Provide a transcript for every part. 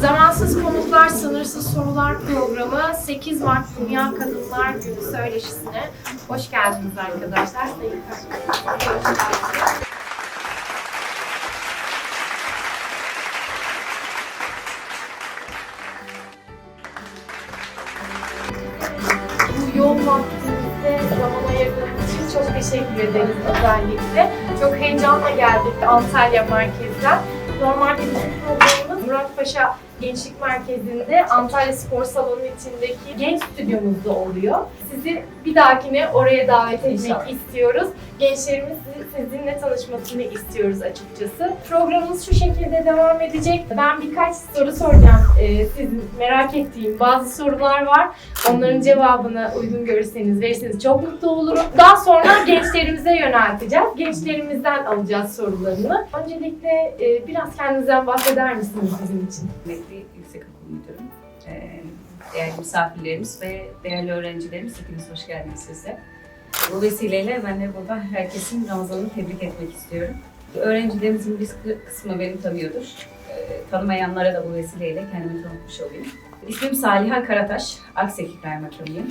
Zamansız Konuklar Sınırsız Sorular programı 8 Mart Dünya Kadınlar Günü söyleşisine hoş geldiniz arkadaşlar. Bu yoğun vaktimizde zaman ayırdığınız için çok teşekkür ederiz özellikle. Çok heyecanla geldik Antalya merkezden. Normalde bizim programımız Muratpaşa Gençlik Merkezi'nde Antalya Spor Salonu içindeki genç stüdyomuzda oluyor. Sizi bir dahakine oraya davet etmek İnşallah. istiyoruz. Gençlerimiz sizi- sizinle tanışmasını istiyoruz açıkçası. Programımız şu şekilde devam edecek. Ben birkaç soru soracağım. Ee, sizin merak ettiğim bazı sorular var. Onların cevabını uygun görürseniz verirseniz çok mutlu olurum. Daha sonra gençlerimize yönelteceğiz. Gençlerimizden alacağız sorularını. Öncelikle e, biraz kendinizden bahseder misiniz bizim için? Emekli Yüksekokul Müdürüm. Ee, Değerli misafirlerimiz ve değerli öğrencilerimiz hepiniz hoş geldiniz size. Bu vesileyle ben de burada herkesin Ramazan'ını tebrik etmek istiyorum. Öğrencilerimizin bir kı- kısmı beni tanıyordur. Tanımayanlara da bu vesileyle kendimi tanıtmış olayım. İsmim Saliha Karataş, Akseki Kaymakamıyım.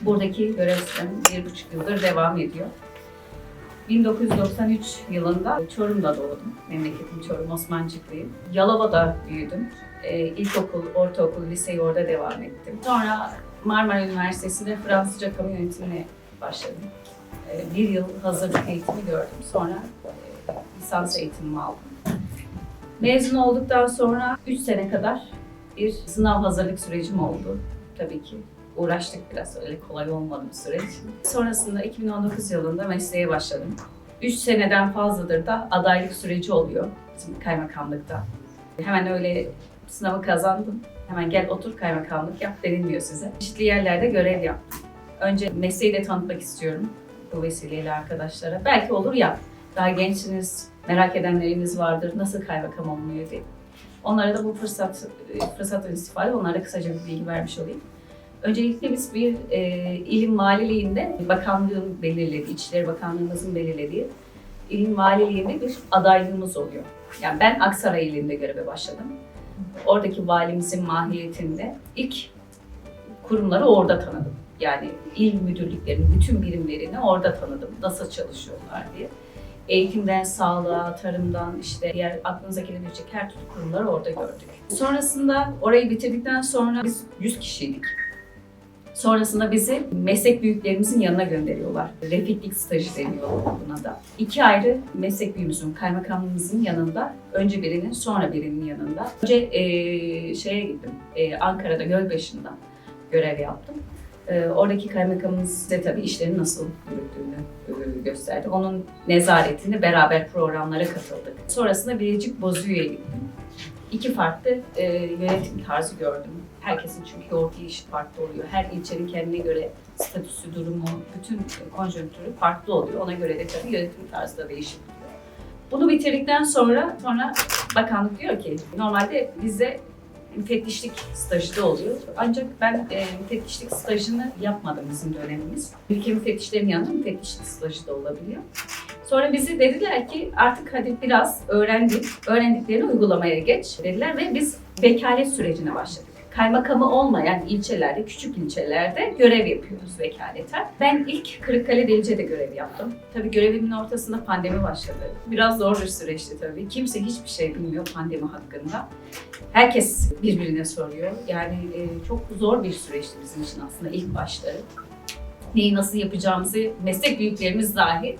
Buradaki görev sürem bir buçuk yıldır devam ediyor. 1993 yılında Çorum'da doğdum. Memleketim Çorum, Osmancıklıyım. Yalova'da büyüdüm. Ee, ilkokul, ortaokul, liseyi orada devam ettim. Sonra Marmara Üniversitesi'nde Fransızca kamu yönetimine başladım. Ee, bir yıl hazırlık eğitimi gördüm. Sonra e, lisans eğitimimi aldım. Mezun olduktan sonra 3 sene kadar bir sınav hazırlık sürecim oldu. Tabii ki uğraştık biraz öyle kolay olmadı bir süreç. Sonrasında 2019 yılında mesleğe başladım. 3 seneden fazladır da adaylık süreci oluyor bizim kaymakamlıkta. Hemen öyle sınavı kazandım. Hemen gel otur kaymakamlık yap denilmiyor size. Çeşitli yerlerde görev yaptım. Önce mesleği de tanıtmak istiyorum bu vesileyle arkadaşlara. Belki olur yap. Daha gençsiniz, merak edenleriniz vardır. Nasıl kaymakam olunuyor diye. Onlara da bu fırsat fırsattan istifade onlara kısaca bir bilgi vermiş olayım. Öncelikle biz bir e, ilim valiliğinde bakanlığın belirlediği, İçişleri Bakanlığımızın belirlediği ilim valiliğinde bir adaylığımız oluyor. Yani ben Aksaray ilinde göreve başladım. Oradaki valimizin mahiyetinde ilk kurumları orada tanıdım. Yani il müdürlüklerinin bütün birimlerini orada tanıdım. Nasıl çalışıyorlar diye. Eğitimden, sağlığa, tarımdan, işte diğer aklınıza gelebilecek her türlü kurumları orada gördük. Sonrasında orayı bitirdikten sonra biz 100 kişiydik. Sonrasında bizi meslek büyüklerimizin yanına gönderiyorlar. Refiklik stajı deniyor buna da. İki ayrı meslek büyüğümüzün, kaymakamımızın yanında, önce birinin sonra birinin yanında. Önce eee, şeye gittim, eee, Ankara'da Gölbaşı'nda görev yaptım. Eee, oradaki kaymakamımız size tabii işlerin nasıl yürüttüğünü eee, gösterdi. Onun nezaretini beraber programlara katıldık. Sonrasında Bilecik Bozüyü'ye gittim. İki farklı eee, yönetim tarzı gördüm. Herkesin çünkü yoğurt yiyişi farklı oluyor. Her ilçenin kendine göre statüsü, durumu, bütün konjonktürü farklı oluyor. Ona göre de tabii yönetim tarzı da değişik oluyor. Bunu bitirdikten sonra sonra bakanlık diyor ki normalde bizde müfettişlik stajı da oluyor. Ancak ben e, müfettişlik stajını yapmadım bizim dönemimiz. Ülke müfettişlerin yanında müfettişlik stajı da olabiliyor. Sonra bizi dediler ki artık hadi biraz öğrendik, öğrendiklerini uygulamaya geç dediler ve biz vekalet sürecine başladık. Kaymakamı olmayan ilçelerde, küçük ilçelerde görev yapıyoruz vekaleten. Ben ilk Kırıkkale Delice'de görev yaptım. Tabii görevimin ortasında pandemi başladı. Biraz zor bir süreçti tabii. Kimse hiçbir şey bilmiyor pandemi hakkında. Herkes birbirine soruyor. Yani e, çok zor bir süreçti bizim için aslında ilk başları. Neyi nasıl yapacağımızı meslek büyüklerimiz dahi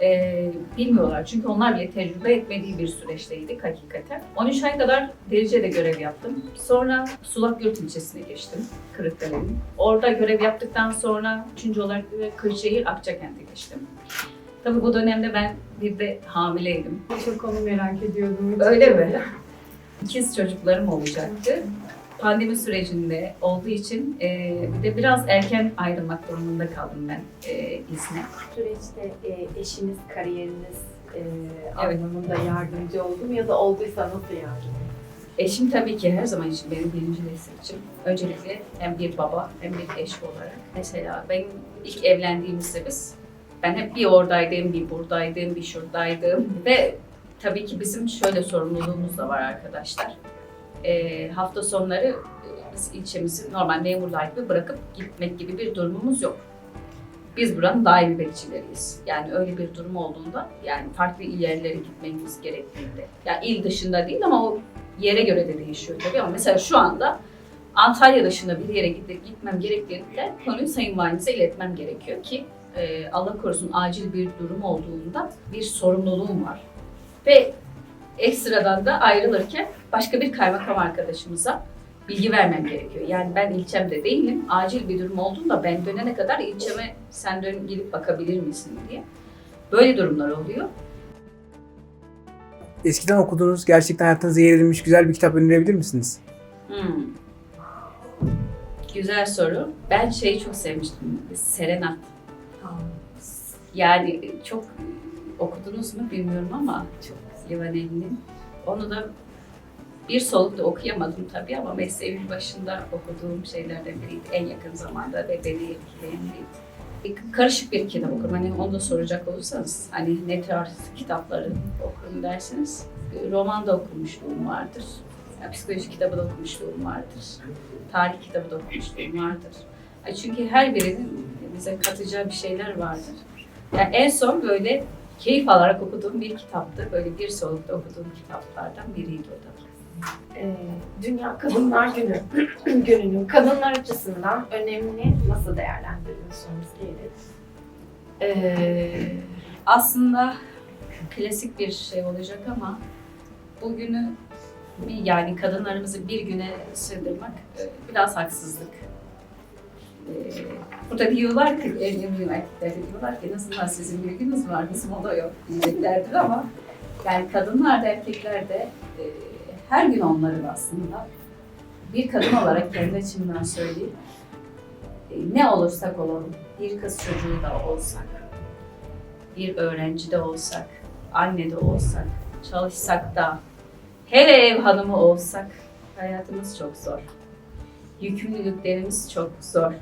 e, bilmiyorlar. Çünkü onlar bile tecrübe etmediği bir süreçteydik hakikaten. 13 ay kadar Delice'de görev yaptım. Sonra Sulakgöl ilçesine geçtim. Kırıkkale'nin. Orada görev yaptıktan sonra üçüncü olarak da Kırşehir Akçakent'e geçtim. Tabii bu dönemde ben bir de hamileydim. Çok onu merak ediyordum. Öyle mi? İkiz çocuklarım olacaktı. Pandemi sürecinde olduğu için e, bir de biraz erken ayrılmak durumunda kaldım ben e, izne. süreçte e, eşiniz, kariyeriniz e, anlamında yardımcı oldu mu ya da olduysa nasıl yardım? Eşim tabii ki her zaman için benim birinci destekçim. Öncelikle hem bir baba hem bir eş olarak. Mesela benim ilk evlendiğimizde biz, ben hep bir oradaydım, bir buradaydım, bir şuradaydım. Ve tabii ki bizim şöyle sorumluluğumuz da var arkadaşlar. E, hafta sonları e, biz ilçemizi normal memurlar gibi bırakıp gitmek gibi bir durumumuz yok. Biz buranın daimi bekçileriyiz. Yani öyle bir durum olduğunda yani farklı yerlere gitmemiz gerektiğinde. Ya il dışında değil ama o yere göre de değişiyor tabii ama mesela şu anda Antalya dışında bir yere gitmem gerektiğinde konuyu Sayın Valimize iletmem gerekiyor ki e, Allah korusun acil bir durum olduğunda bir sorumluluğum var. Ve ekstradan da ayrılırken başka bir kaymakam arkadaşımıza bilgi vermem gerekiyor. Yani ben ilçemde değilim. Acil bir durum olduğunda ben dönene kadar ilçeme sen dön gelip bakabilir misin diye. Böyle durumlar oluyor. Eskiden okuduğunuz, gerçekten hayatınıza yer edinmiş güzel bir kitap önerebilir misiniz? Hmm. Güzel soru. Ben şeyi çok sevmiştim. Serenat. Yani çok okudunuz mu bilmiyorum ama çok Livaneli'nin. Onu da bir solukta okuyamadım tabii ama mesleğimin başında okuduğum şeylerden biriydi. En yakın zamanda ve beni etkileyen biriydi. Karışık bir kitap okurum. Hani onu da soracak olursanız hani ne tarz kitapları okurum derseniz roman da okumuşluğum vardır. Ya, psikoloji kitabı da okumuşluğum vardır. Tarih kitabı da okumuşluğum vardır. Ya, Çünkü her birinin bize katacağı bir şeyler vardır. Yani en son böyle keyif alarak okuduğum bir kitaptı. Böyle bir solukta okuduğum kitaplardan biriydi o da. Ee, Dünya Kadınlar Günü gününün kadınlar açısından önemini nasıl değerlendiriyorsunuz diyelim. Ee, aslında klasik bir şey olacak ama bugünü yani kadınlarımızı bir güne sığdırmak e, biraz haksızlık. Ee, burada diyorlar ki evlenmeyen erkekler de diyorlar ki azından sizin bir gününüz var bizim o da yok diyeceklerdir ama yani kadınlar da erkekler de e, her gün onların aslında bir kadın olarak kendi açımdan söyleyeyim e, ne olursak olalım bir kız çocuğu da olsak bir öğrenci de olsak anne de olsak çalışsak da hele ev hanımı olsak hayatımız çok zor. Yükümlülüklerimiz çok zor.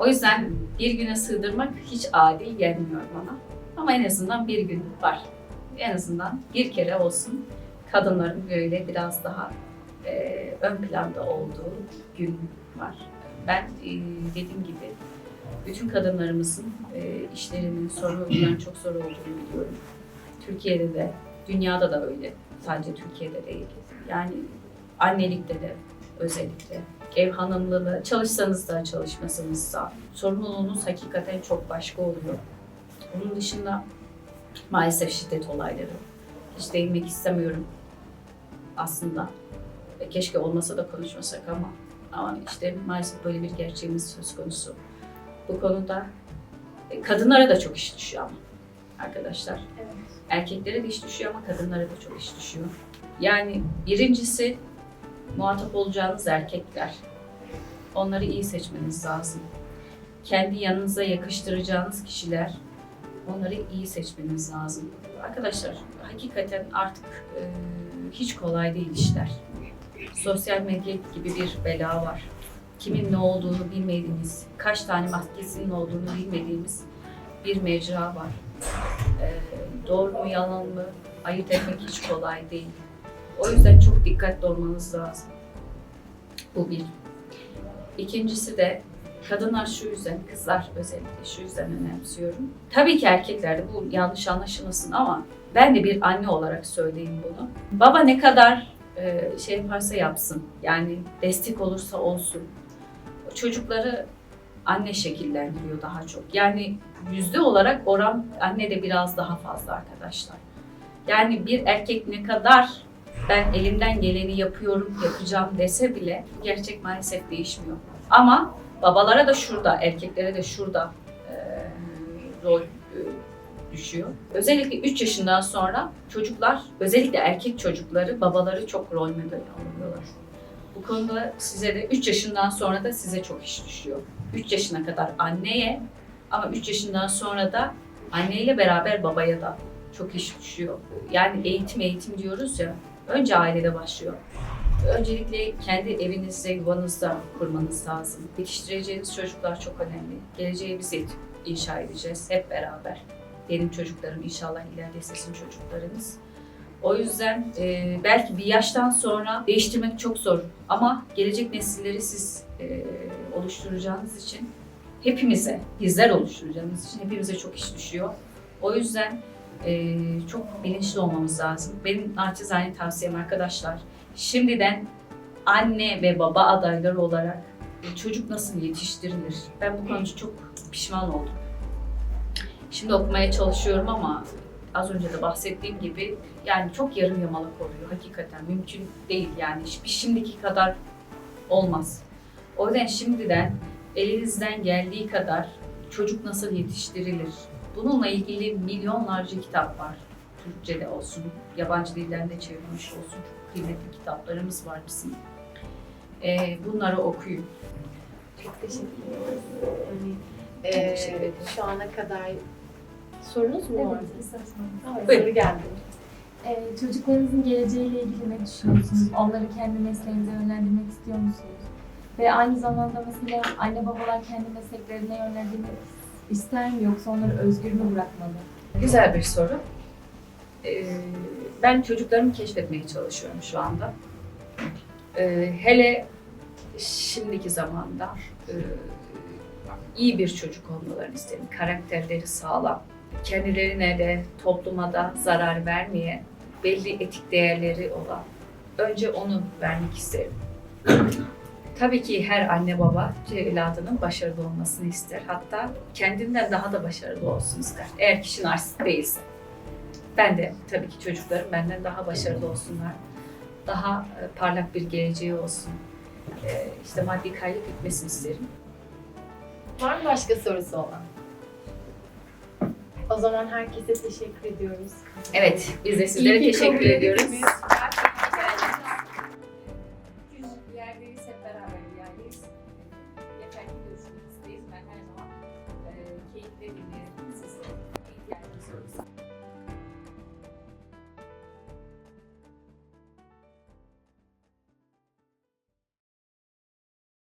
O yüzden bir güne sığdırmak hiç adil gelmiyor bana. Ama en azından bir gün var. En azından bir kere olsun kadınların böyle biraz daha e, ön planda olduğu gün var. Ben e, dediğim gibi bütün kadınlarımızın e, işlerinin zor olduğundan çok zor olduğunu biliyorum. Türkiye'de de, dünyada da öyle. Sadece Türkiye'de değil. Yani annelikte de özellikle ev hanımlığında çalışsanız da çalışmasanız da sorumluluğunuz hakikaten çok başka oluyor. Onun dışında maalesef şiddet olayları. Hiç değinmek istemiyorum aslında. Ve keşke olmasa da konuşmasak ama ama işte maalesef böyle bir gerçeğimiz söz konusu. Bu konuda e, kadınlara da çok iş düşüyor ama arkadaşlar. Evet. Erkeklere de iş düşüyor ama kadınlara da çok iş düşüyor. Yani birincisi muhatap olacağınız erkekler. Onları iyi seçmeniz lazım. Kendi yanınıza yakıştıracağınız kişiler. Onları iyi seçmeniz lazım. Arkadaşlar hakikaten artık e, hiç kolay değil işler. Sosyal medya gibi bir bela var. Kimin ne olduğunu bilmediğimiz, kaç tane maskesinin olduğunu bilmediğimiz bir mecra var. Ee, doğru mu yalan mı ayırt etmek hiç kolay değil. O yüzden çok dikkatli olmanız lazım. Bu bir. İkincisi de kadınlar şu yüzden, kızlar özellikle şu yüzden önemsiyorum. Tabii ki erkekler de bu yanlış anlaşılmasın ama ben de bir anne olarak söyleyeyim bunu. Baba ne kadar e, şey yaparsa yapsın, yani destek olursa olsun. Çocukları anne şekillendiriyor daha çok. Yani yüzde olarak oran anne de biraz daha fazla arkadaşlar. Yani bir erkek ne kadar ben elimden geleni yapıyorum, yapacağım dese bile gerçek maalesef değişmiyor. Ama babalara da şurada, erkeklere de şurada e, rol e, düşüyor. Özellikle 3 yaşından sonra çocuklar, özellikle erkek çocukları babaları çok rol model alıyorlar. Bu konuda size de 3 yaşından sonra da size çok iş düşüyor. 3 yaşına kadar anneye ama 3 yaşından sonra da anneyle beraber babaya da çok iş düşüyor. Yani eğitim eğitim diyoruz ya, önce ailede başlıyor. Öncelikle kendi evinizde, yuvanızda kurmanız lazım. Yetiştireceğiniz çocuklar çok önemli. Geleceği biz inşa edeceğiz hep beraber. Benim çocuklarım inşallah ileride sizin çocuklarınız. O yüzden e, belki bir yaştan sonra değiştirmek çok zor. Ama gelecek nesilleri siz e, oluşturacağınız için hepimize, bizler oluşturacağımız için hepimize çok iş düşüyor. O yüzden e, çok bilinçli olmamız lazım. Benim naçizane tavsiyem arkadaşlar, şimdiden anne ve baba adayları olarak e, çocuk nasıl yetiştirilir? Ben bu konuda çok pişman oldum. Şimdi okumaya çalışıyorum ama az önce de bahsettiğim gibi yani çok yarım yamalak oluyor hakikaten. Mümkün değil yani. Şi- Şimdiki kadar olmaz. O yüzden şimdiden elinizden geldiği kadar çocuk nasıl yetiştirilir? Bununla ilgili milyonlarca kitap var. Türkçe'de olsun, yabancı dillerinde çevrilmiş olsun. Çok kıymetli kitaplarımız var bizim. Ee, bunları okuyun. Çok teşekkür ederiz. Ee, teşekkür ederim. Şu ana kadar sorunuz mu var? Evet, isterseniz. Evet, Buyurun. soru geldi. Ee, çocuklarınızın geleceğiyle ilgili ne düşünüyorsunuz? Onları kendi mesleğinize yönlendirmek istiyor musunuz? Ve aynı zamanda mesela anne babalar kendi mesleklerine yönlendirmek ister mi yoksa onları özgür mü bırakmalı? Güzel bir soru. Ee, ben çocuklarımı keşfetmeye çalışıyorum şu anda. Ee, hele şimdiki zamanda e, iyi bir çocuk olmalarını isterim. Karakterleri sağlam, kendilerine de topluma da zarar vermeyen, belli etik değerleri olan. Önce onu vermek isterim. Tabii ki her anne baba evladının başarılı olmasını ister. Hatta kendinden daha da başarılı olsun ister. Eğer kişi narsist değilse. Ben de tabii ki çocuklarım benden daha başarılı olsunlar. Daha e, parlak bir geleceği olsun. E, işte maddi kaygı bitmesin isterim. Var mı başka sorusu olan? O zaman herkese teşekkür ediyoruz. Evet, biz de sizlere teşekkür ediyoruz. ettiniz.